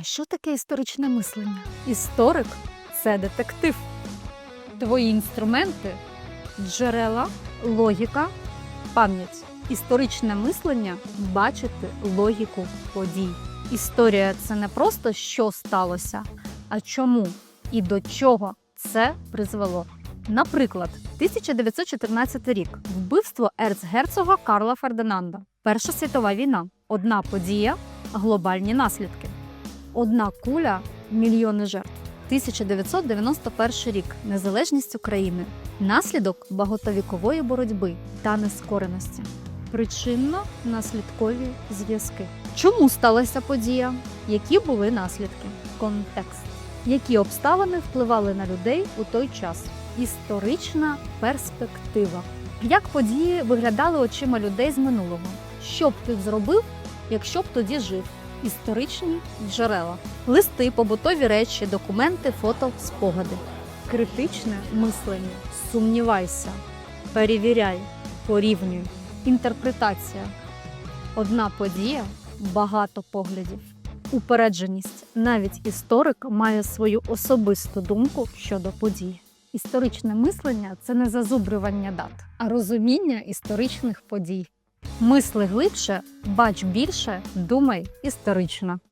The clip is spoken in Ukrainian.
А що таке історичне мислення? Історик це детектив. Твої інструменти джерела, логіка, пам'ять. Історичне мислення бачити логіку подій. Історія це не просто що сталося, а чому і до чого це призвело. Наприклад, 1914 рік вбивство ерцгерцога Карла Фердинанда. Перша світова війна. Одна подія, глобальні наслідки. Одна куля мільйони жертв. 1991 рік незалежність України. Наслідок багатовікової боротьби та нескореності. Причинно-наслідкові зв'язки. Чому сталася подія? Які були наслідки? Контекст. Які обставини впливали на людей у той час? Історична перспектива. Як події виглядали очима людей з минулого? Що б ти зробив, якщо б тоді жив? Історичні джерела, листи, побутові речі, документи, фото, спогади. Критичне мислення. Сумнівайся, перевіряй, порівнюй. Інтерпретація. Одна подія, багато поглядів. Упередженість. Навіть історик має свою особисту думку щодо подій. Історичне мислення це не зазубрювання дат, а розуміння історичних подій. Мисли глибше, бач більше, думай історично.